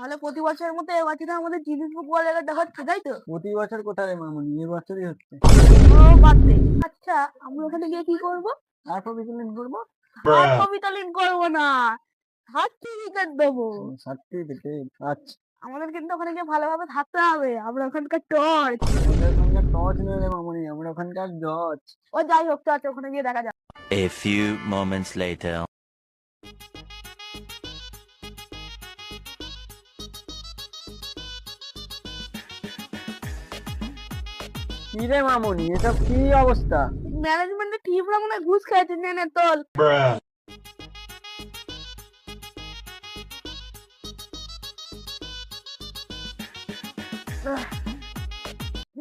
তাহলে প্রতি বছরের মতো এবার থেকে আমাদের জিনিস বুক ওয়ালেট দেখাচ্ছে তাই তো? প্রতি বছর কোথায় মামনি? এই বছরই হচ্ছে। ও বাদ আচ্ছা আমরা ওখানে গিয়ে কি করব? তারপর বিকেলেন করব? আর কবিতা লিন করব না। সার্টিফিকেট দেবো। সার্টিফিকেট আচ্ছা। আমাদের কিন্তু ওখানে গিয়ে ভালোভাবে থাকতে হবে। আমরা ওখানকার টর্চ আমাদের ওখানকার টর্চ রে মামনি আমরা ওখানকার জজ ও যাই হোক চল ওখানে গিয়ে দেখা যাবে A few moments later. কি রে মামনি এসব কি অবস্থা? ম্যানেজমেন্টে টিমরা মনে ঘুষ খাইছে নে নে তোল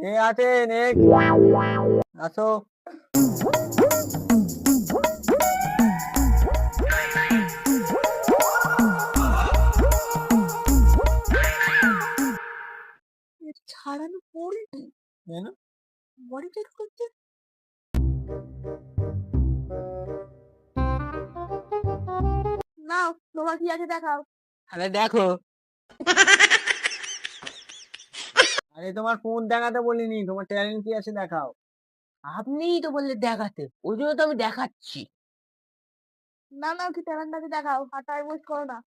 এ আছে নে আসো। তোমার কি আছে দেখাও। আরে দেখো। আরে তোমার ফোন দেখাতে বলিনি তোমার ট্যালেন্ট কি আছে দেখাও। আপনিই তো বললে দেখাতে ওই জন্য তো আমি দেখাচ্ছি। না না কি ট্যালেন্ট আছে দেখাও আর টাইম ওয়েস্ট করো না।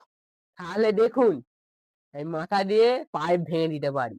তাহলে দেখুন এই মাথা দিয়ে পাইপ ভেঙে দিতে পারি।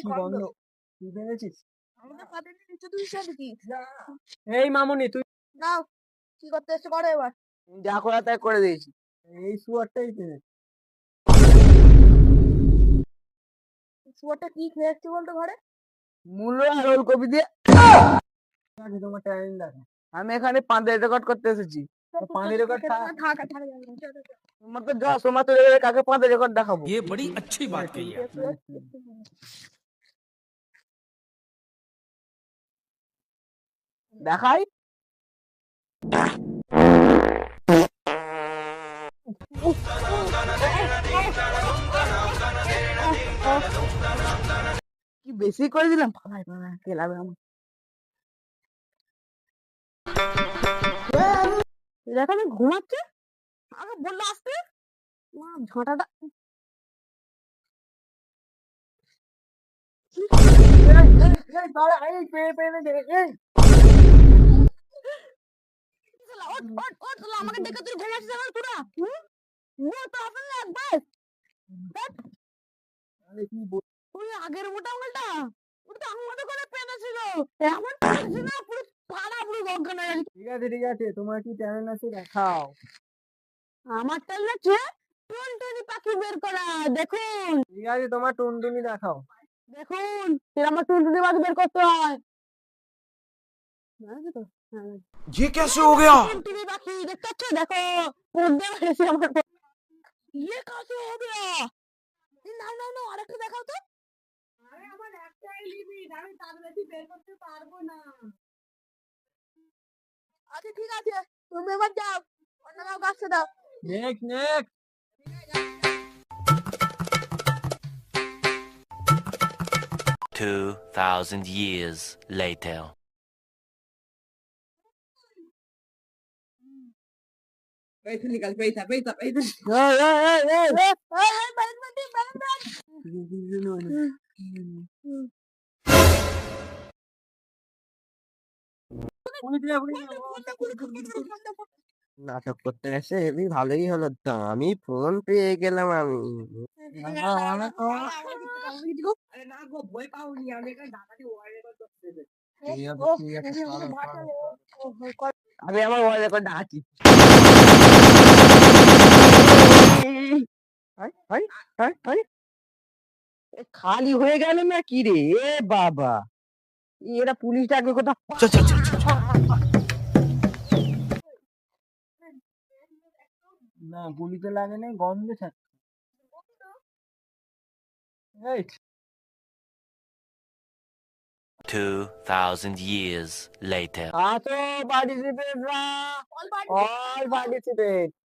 কি কি করবো বন্ধ তুই পেরেছিস আমাদের পাতে নিচে তুই সেটা কি এই মামুনি তুই নাও কি করতে এসছো করো এবার যা করা তাই করে দিয়েছি এই শুয়ারটাই পেরেছিস শুয়ারটা কি খেয়ে এসছি বলতো ঘরে মূল্য আর ওলকপি দিয়ে আছে তোমার ট্যালেন্ট দেখা আমি এখানে পাঁদের রেকর্ড করতে এসেছি পানির ওপর থাক। থাক থাক থাক তোমার তো যা সময় তো কাকে পাঁদের রেকর্ড দেখাবো ये बड़ी अच्छी बात कही দেখাই কি বেশি করে দিলাম ভাই ভাই খেলাবে আমার দেখো আমি ঘুমাচ্ছে আগে বলল আসতে ঝাঁটাটা এই এই দে এই শালা, ওঠ, ওঠ, ওঠ, শালা, আমাকে দেখে তুই ঘুমাচ্ছিস এখন তোরা হুম? তো হবে না একবার। আরে কি বল ওই আগের মোটা আঙুলটা ওটা আঙুল করে পেনেছিল এমন পেনেছি না পুরো পাড়া পুরো অজ্ঞান ঠিক আছে ঠিক আছে তোমার কি ট্যালেন্ট আছে দেখাও। আমার টাইম লাগছে টুনটুনি পাখি বের করা দেখুন। ঠিক আছে তোমার টুনটুনি দেখাও। দেখুন আমার টুনটুনি পাখি বের করতে হয়। তো? হ্যাঁ। ये कैसे हो गया টুনটুনি পাখি দেখতে পাচ্ছ দেখো পড়তে পেরেছি আমার ইয়ে কাছে হবে না না না আরেকটা দেখাও তো আরে আমার একটাই লিমিট আমি তার বেশি বের করতে পারবো না আচ্ছা ঠিক আছে তুমি এবার যাও অন্য কাউ কাছে দাও next next Two thousand years later. নাটক করতে গেছে হেবি ভালোই হলো তো আমি ফোন পেয়ে গেলাম আমি। আমি আমার ওয়াইড রেকর্ড ডাকি খালি হয়ে গেল না কি রে এ বাবা এরা পুলিশ ডাকবে কোথা না গুলি তো লাগে না গন্ধে থাকে Two thousand years later. All participants. All participants.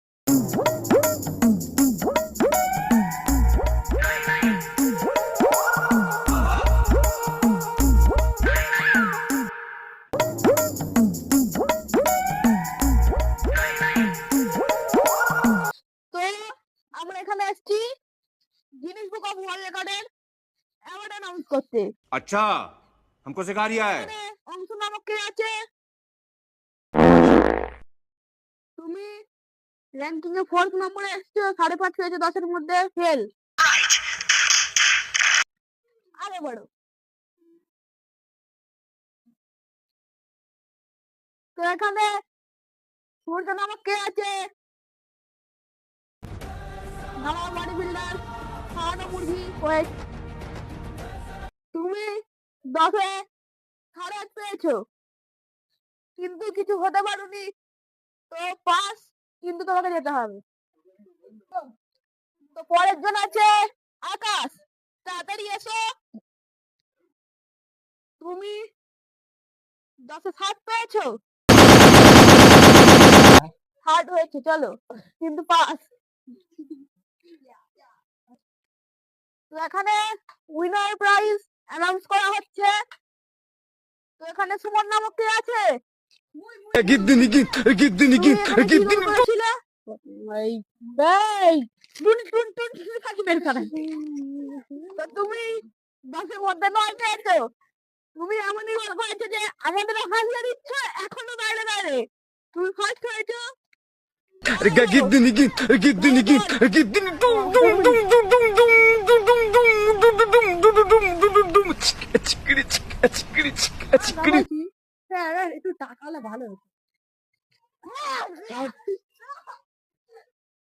Guinness book of world recorded award announce করতে। আচ্ছা हमको सिखा रिया অংশ নামক কে আছে? তুমি র্যাঙ্কিং এ ফোর্থ নম্বরে এসছো সাড়ে পাঁচ হয়েছে, দশের মধ্যে ফেল আরে বড়। তো এখানে সূর্য নামক কে আছে? বিল্ডার খাওয়ানো তুমি দশে সাড়ে পেয়েছ। কিন্তু কিছু হতে পারোনি। তো পাস কিন্তু তোমাকে যেতে হবে। তো পরের জন আছে আকাশ। তাড়াতাড়ি এসো। তুমি দশে সাত পেয়েছ? হার্ড হয়েছে, চলো। কিন্তু পাস তো এখানে উইনার প্রাইজ অ্যানাউন্স করা হচ্ছে। তো এখানে সুমন নামক কে আছে? তুমি বাসের মধ্যে নয় পেয়েছ তুমি এমনই হয়েছে যে আমাদের হাসলে দিচ্ছ এখনও বাইরে বাইরে তুমি ফার্স্ট হয়েছো চিকড়ি চিকা চিকড়ি চিকা চিকড়ি তাহলে ভালো। হতো